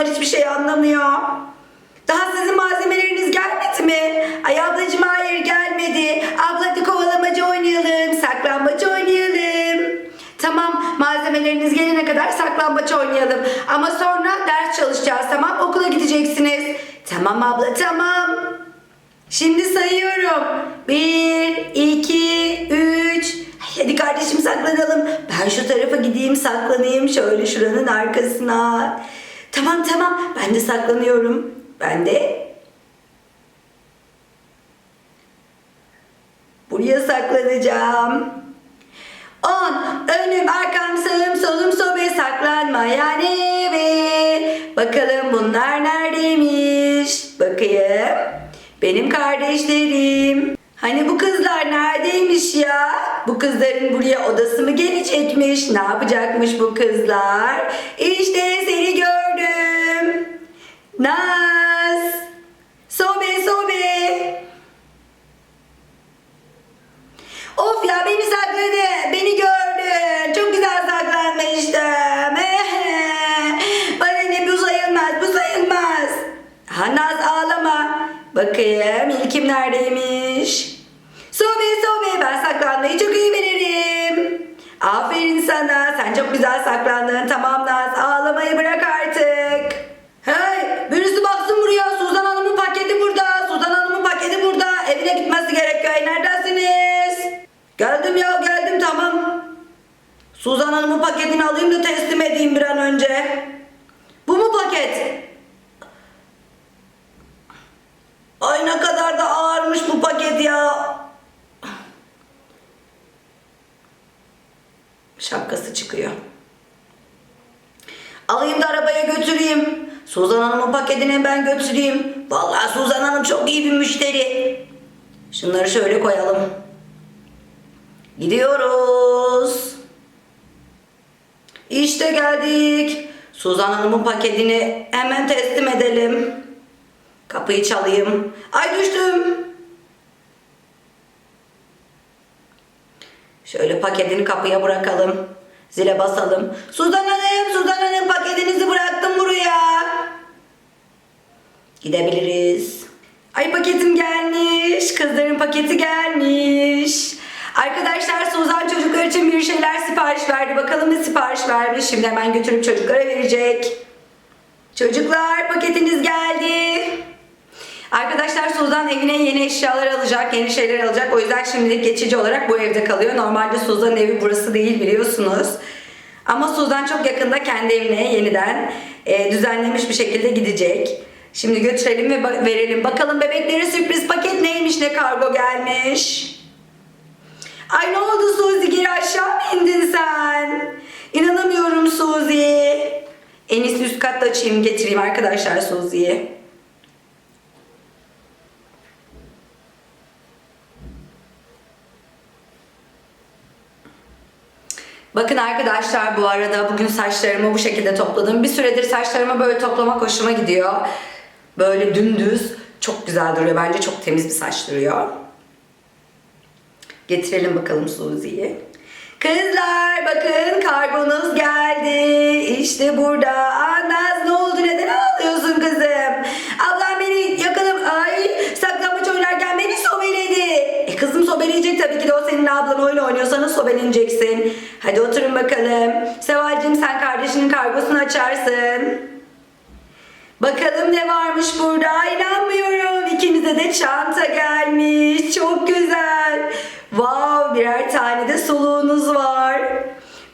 bunlar hiçbir şey anlamıyor. Daha sizin malzemeleriniz gelmedi mi? Ay ablacığım hayır gelmedi. Abla hadi kovalamaca oynayalım, saklambaç oynayalım. Tamam malzemeleriniz gelene kadar saklambaç oynayalım. Ama sonra ders çalışacağız tamam okula gideceksiniz. Tamam abla tamam. Şimdi sayıyorum. Bir, iki, üç. Hadi kardeşim saklanalım. Ben şu tarafa gideyim saklanayım şöyle şuranın arkasına. Tamam tamam ben de saklanıyorum. Ben de buraya saklanacağım. On, önüm, arkam, sağım, solum, sobe, saklanma yani eve. Bakalım bunlar neredeymiş? Bakayım. Benim kardeşlerim. Hani bu kızlar neredeymiş ya? Bu kızların buraya odası mı gelecekmiş? Ne yapacakmış bu kızlar? İşte seni gördüm. Naz. Sobe sobe. Of ya beni sakladı. Beni gördü. Çok güzel saklanmıştım. Bana ne bu sayılmaz. Bu sayılmaz. Hanaz ağlama. Bakayım ilkim neredeymiş? Sobe sobe ben saklanmayı çok iyi bilirim. Aferin sana. Sen çok güzel saklandın. Tamam Naz ağlamayı bırak artık. Hey birisi baksın buraya. Suzan Hanım'ın paketi burada. Suzan Hanım'ın paketi burada. Evine gitmesi gerekiyor. Neredesiniz? Geldim ya geldim tamam. Suzan Hanım'ın paketini alayım da teslim edeyim bir an önce. Bu mu paket? Ay ne kadar da ağırmış bu paket ya. Şapkası çıkıyor. Alayım da arabaya götüreyim. Suzan Hanım'ın paketini ben götüreyim. Vallahi Suzan Hanım çok iyi bir müşteri. Şunları şöyle koyalım. Gidiyoruz. İşte geldik. Suzan Hanım'ın paketini hemen teslim edelim. Kapıyı çalayım. Ay düştüm. Şöyle paketini kapıya bırakalım. Zile basalım. Suzan Hanım, Suzan Hanım paketinizi bıraktım buraya. Gidebiliriz. Ay paketim gelmiş. Kızların paketi gelmiş. Arkadaşlar Suzan çocuklar için bir şeyler sipariş verdi. Bakalım ne sipariş vermiş. Şimdi hemen götürüp çocuklara verecek. Çocuklar paketiniz geldi. Arkadaşlar Suzan evine yeni eşyalar alacak, yeni şeyler alacak. O yüzden şimdilik geçici olarak bu evde kalıyor. Normalde Suzan'ın evi burası değil biliyorsunuz. Ama Suzan çok yakında kendi evine yeniden e, düzenlemiş bir şekilde gidecek. Şimdi götürelim ve ba- verelim. Bakalım bebeklere sürpriz paket neymiş, ne kargo gelmiş. Ay ne oldu Suzi geri aşağı mı indin sen? İnanamıyorum Suzi. En iyisi üst katta açayım getireyim arkadaşlar Suzi'yi. Bakın arkadaşlar bu arada bugün saçlarımı bu şekilde topladım. Bir süredir saçlarımı böyle toplamak hoşuma gidiyor. Böyle dümdüz çok güzel duruyor. Bence çok temiz bir saç duruyor. Getirelim bakalım Suzi'yi. Kızlar bakın kargonuz geldi. İşte burada. Aa, ne oldu neden ağlıyorsun kızım? Ablam beni yakalım. Ay saklambaç oynarken beni sobeledi. E kızım sobeleyecek tabii ki de o senin ablan oyun oynuyorsan sobeleneceksin. Hadi oturun bakalım. Sevalcim sen kardeşinin kargosunu açarsın. Bakalım ne varmış burada. İnanmıyorum. İkinize de çanta gelmiş. Çok güzel. Wow, birer tane de soluğunuz var.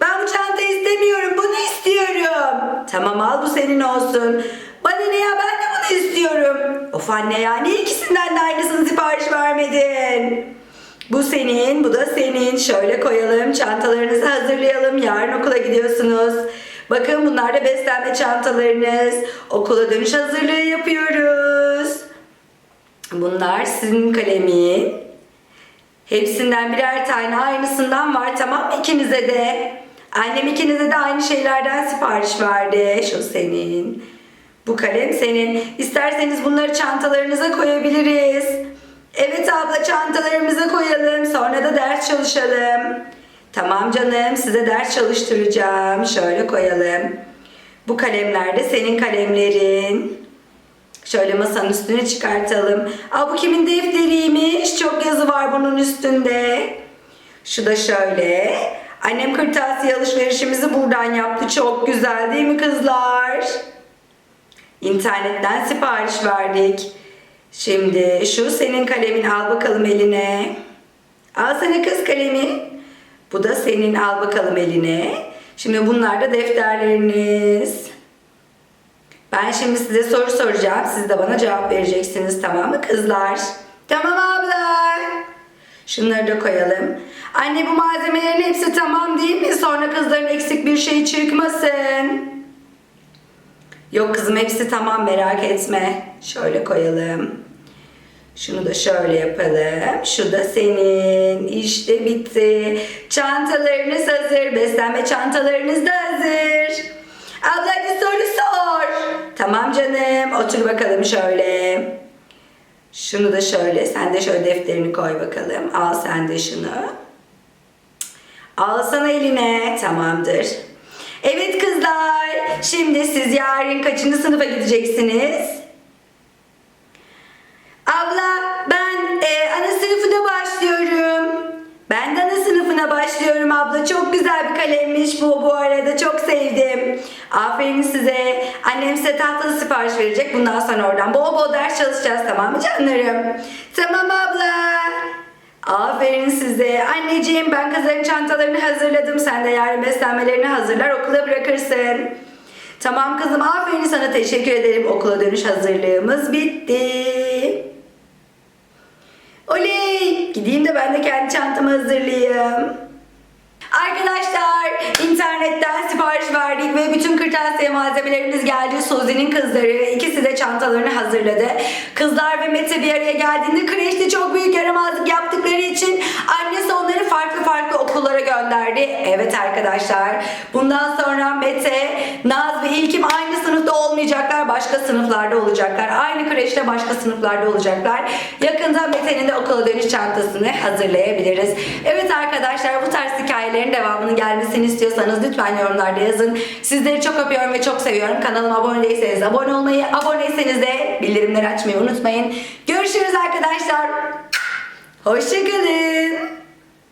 Ben bu çantayı istemiyorum. Bunu istiyorum. Tamam al bu senin olsun. Bana ne ya ben de bunu istiyorum. Of anne ya niye ikisinden de aynısını sipariş vermedin? Bu senin, bu da senin. Şöyle koyalım, çantalarınızı hazırlayalım. Yarın okula gidiyorsunuz. Bakın bunlar da beslenme çantalarınız. Okula dönüş hazırlığı yapıyoruz. Bunlar sizin kalemin. Hepsinden birer tane aynısından var tamam ikinize de? Annem ikinize de aynı şeylerden sipariş verdi. Şu senin. Bu kalem senin. İsterseniz bunları çantalarınıza koyabiliriz. Evet abla çantalarımıza koyalım. Sonra da ders çalışalım. Tamam canım size ders çalıştıracağım. Şöyle koyalım. Bu kalemler de senin kalemlerin. Şöyle masanın üstüne çıkartalım. Aa, bu kimin defteriymiş? Çok yazı var bunun üstünde. Şu da şöyle. Annem kırtasiye alışverişimizi buradan yaptı. Çok güzel değil mi kızlar? İnternetten sipariş verdik. Şimdi şu senin kalemin al bakalım eline. Al sana kız kalemi. Bu da senin al bakalım eline. Şimdi bunlar da defterleriniz. Ben şimdi size soru soracağım. Siz de bana cevap vereceksiniz tamam mı kızlar? Tamam abla. Şunları da koyalım. Anne bu malzemelerin hepsi tamam değil mi? Sonra kızların eksik bir şey çıkmasın. Yok kızım hepsi tamam merak etme. Şöyle koyalım. Şunu da şöyle yapalım. Şu da senin. İşte bitti. Çantalarınız hazır. Beslenme çantalarınız da hazır. Abla hadi soru sor. Tamam canım. Otur bakalım şöyle. Şunu da şöyle. Sen de şöyle defterini koy bakalım. Al sen de şunu. Al sana eline. Tamamdır. Evet kızlar. Şimdi siz yarın kaçıncı sınıfa gideceksiniz? Abla ben e, ana sınıfına başlıyorum. Ben de ana sınıfına başlıyorum abla. Çok güzel bir kalemmiş bu bu arada. Çok sevdim. Aferin size. Annem size tahtalı sipariş verecek. Bundan sonra oradan bol bol ders çalışacağız tamam mı canlarım? Tamam abla. Aferin size. Anneciğim ben kızların çantalarını hazırladım. Sen de yarın beslenmelerini hazırlar okula bırakırsın. Tamam kızım aferin sana teşekkür ederim. Okula dönüş hazırlığımız bitti. Oley! Gideyim de ben de kendi çantamı hazırlayayım. Arkadaşlar internetten sipariş verdik ve bütün kırtasiye malzemelerimiz geldi. Suzi'nin kızları ikisi de çantalarını hazırladı. Kızlar ve Mete bir araya geldiğinde kreşte çok büyük yaramazlık yaptıkları için annesi onları gönderdi. Evet arkadaşlar bundan sonra Mete, Naz ve İlkim aynı sınıfta olmayacaklar. Başka sınıflarda olacaklar. Aynı kreşte başka sınıflarda olacaklar. Yakında Mete'nin de okula dönüş çantasını hazırlayabiliriz. Evet arkadaşlar bu tarz hikayelerin devamının gelmesini istiyorsanız lütfen yorumlarda yazın. Sizleri çok öpüyorum ve çok seviyorum. Kanalıma abone değilseniz abone olmayı, aboneyseniz de bildirimleri açmayı unutmayın. Görüşürüz arkadaşlar. Hoşçakalın.